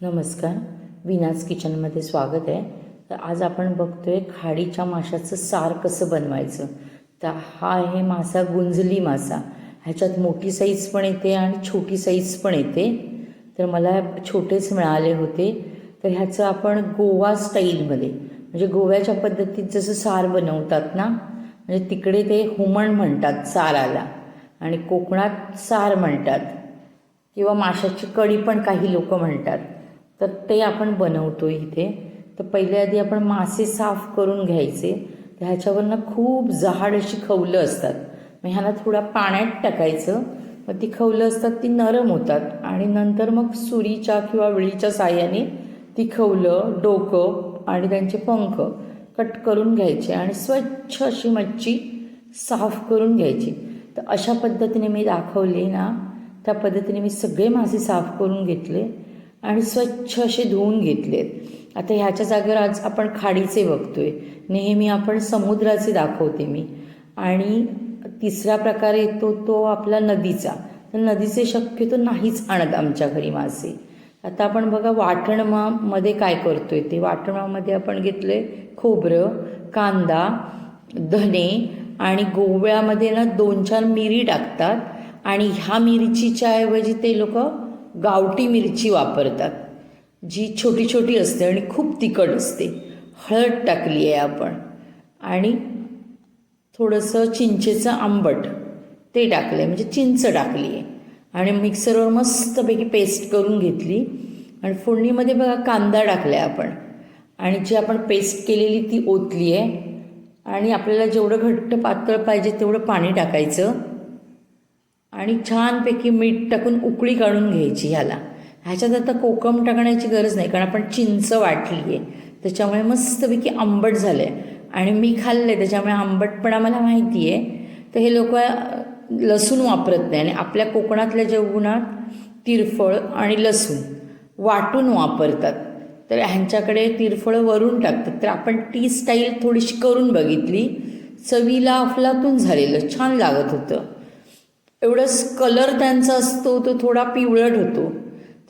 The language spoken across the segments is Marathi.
नमस्कार. विनाज किचनमध्ये स्वागत आहे. तर आज आपण बघतोय खाडीच्या माशाचं सार कसं बनवायचं. तर हा आहे मासा गुंजली मासा. ह्याच्यात मोठी साईज पण येते आणि छोटी साईज पण येते. तर मला छोटेच मिळाले होते. तर ह्याचं आपण गोवा स्टाईलमध्ये म्हणजे गोव्याच्या पद्धतीत जसं सार बनवतात ना म्हणजे तिकडे ते हुमण म्हणतात साराला आणि कोकणात सार म्हणतात. किंवा माशाची कढी पण काही लोक म्हणतात. तर ते आपण बनवतो इथे. तर पहिल्या आधी आपण मासे साफ करून घ्यायचे. तर ह्याच्यावरनं खूप जाड अशी खवलं असतात. मग ह्याला थोडा पाण्यात टाकायचं. मग ती खवलं असतात ती नरम होतात. आणि नंतर मग सुरीच्या किंवा विळीच्या साह्याने ती खवलं डोकं आणि त्यांचे पंख कट करून घ्यायचे आणि स्वच्छ अशी मच्छी साफ करून घ्यायची. तर अशा पद्धतीने मी दाखवले ना त्या पद्धतीने मी सगळे मासे साफ करून घेतले. आणि स्वच्छ असे धुवून घेतलेत. आता ह्याच्या जागेवर आज आपण खाडीचे बघतोय. नेहमी आपण समुद्राचे दाखवते मी. आणि तिसरा प्रकार येतो तो आपला नदीचा. तर नदीचे शक्यतो नाहीच आणत आमच्या घरी मासे. आता आपण बघा वाटणमामध्ये काय करतो आहे ते. वाटणमामध्ये आपण घेतलं आहे खोबरं कांदा धने आणि गोव्यामध्ये ना दोन चार मिरी टाकतात. आणि ह्या मिरीची ऐवजी ते लोक गावठी मिरची वापरतात. जी छोटी छोटी असते आणि खूप तिखट असते. हळद टाकली आहे आपण. आणि थोडंसं चिंचेचं आंबट ते टाकलं आहे म्हणजे चिंच टाकली आहे. आणि मिक्सरवर मस्तपैकी पेस्ट करून घेतली. आणि फोडणीमध्ये बघा कांदा टाकला आहे आपण. आणि जी आपण पेस्ट केलेली ती ओतली आहे. आणि आपल्याला जेवढं घट्ट पातळ पाहिजे तेवढं पाणी टाकायचं. आणि छानपैकी मीठ टाकून उकळी काढून घ्यायची ह्याला. ह्याच्यात आता कोकम टाकण्याची गरज नाही कारण आपण चिंच वाटली आहे त्याच्यामुळे मस्तपैकी आंबट झालं आहे आणि मी खाल्लं आहे त्याच्यामुळे आंबटपणा मला माहिती आहे तर हे लोक लसूण वापरत नाही. आणि आपल्या कोकणातल्या जेवणात तिरफळ आणि लसूण वाटून वापरतात तर ह्यांच्याकडे तिरफळं वरून टाकतात. तर आपण टी स्टाईल थोडीशी करून बघितली. चवीला अफलातून झालेलं छान लागत होतं. एवढंच कलर त्यांचा असतो तो थोडा पिवळट होतो.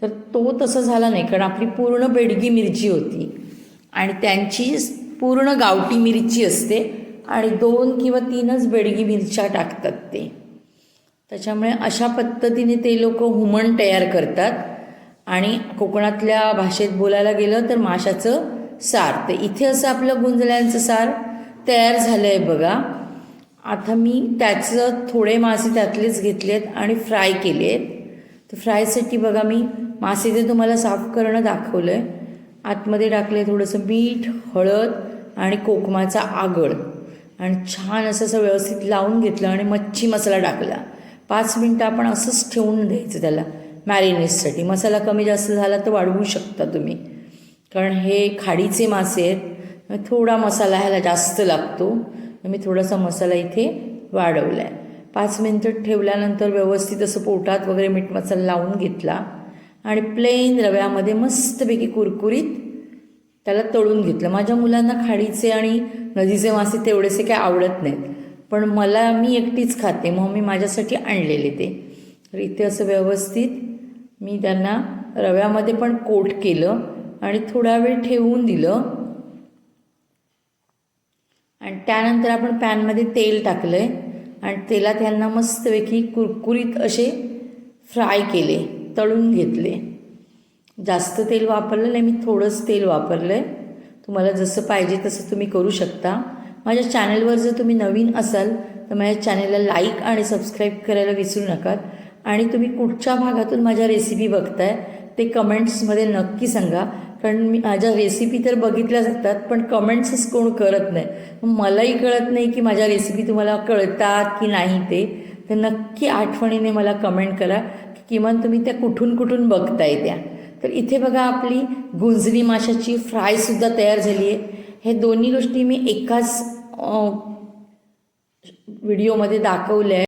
तर तो तसा झाला नाही कारण आपली पूर्ण बेडगी मिरची होती. आणि त्यांची पूर्ण गावठी मिरची असते आणि दोन किंवा तीनच बेडगी मिरच्या टाकतात ते. त्याच्यामुळे अशा पद्धतीने ते लोक हुमण तयार करतात. आणि कोकणातल्या भाषेत बोलायला गेलं तर माशाचं सार. तर इथे असं आपलं गुंजल्यांचं सार तयार झालं आहे बघा. आता मी त्याचं थोडे मासे त्यातलेच घेतलेत आणि फ्राय केले आहेत तर फ्रायसाठी बघा मी मासे ते तुम्हाला साफ करणं दाखवलं आहे आतमध्ये टाकले थोडंसं मीठ हळद आणि कोकमाचा आगळ. आणि छान असं असं व्यवस्थित लावून घेतलं आणि मच्छी मसाला टाकला. पाच मिनटं आपण असंच ठेवून द्यायचं त्याला मॅरिनेटसाठी. मसाला कमी जास्त झाला तर वाढवू शकता तुम्ही. कारण हे खाडीचे मासे आहेत. थोडा मसाला ह्याला जास्त लागतो. मी थोडासा मसाला इथे वाढवला आहे पाच मिनटं ठेवल्यानंतर व्यवस्थित असं पोटात वगैरे मीठ मसाला लावून घेतला आणि प्लेन रव्यामध्ये मस्तपैकी कुरकुरीत त्याला तळून घेतलं. माझ्या मुलांना खाडीचे आणि नदीचे मासे तेवढेसे काही आवडत नाहीत. पण मला मी एकटीच खाते मग मी माझ्यासाठी आणलेले ते. तर इथे असं व्यवस्थित मी त्यांना रव्यामध्ये पण कोट केलं आणि थोडा वेळ ठेवून दिलं. आणि त्यानंतर आपण पॅनमध्ये तेल टाकलं आहे आणि तेलात यांना मस्तपैकी कुरकुरीत असे फ्राय केले तळून घेतले. जास्त तेल वापरलं नाही मी थोडंच तेल वापरलं आहे तुम्हाला जसं पाहिजे तसं तुम्ही करू शकता. माझ्या चॅनलवर जर तुम्ही नवीन असाल तर माझ्या चॅनलला लाईक आणि सबस्क्राईब करायला विसरू नका आणि तुम्ही कुठच्या भागातून माझ्या रेसिपी बघताय ते कमेंट्समध्ये नक्की सांगा. कारण मी माझ्या रेसिपी तर बघितल्या जातात पण कमेंट्सच कोण करत नाही. मलाही कळत नाही की माझ्या रेसिपी तुम्हाला कळतात की नाही ते. तर नक्की आठवणीने मला कमेंट करा की किमान तुम्ही त्या कुठून कुठून बघताय त्या. तर इथे बघा आपली गुंजली माशाची फ्रायसुद्धा तयार झाली आहे. हे दोन्ही गोष्टी मी एकाच व्हिडिओमध्ये दाखवल्या आहे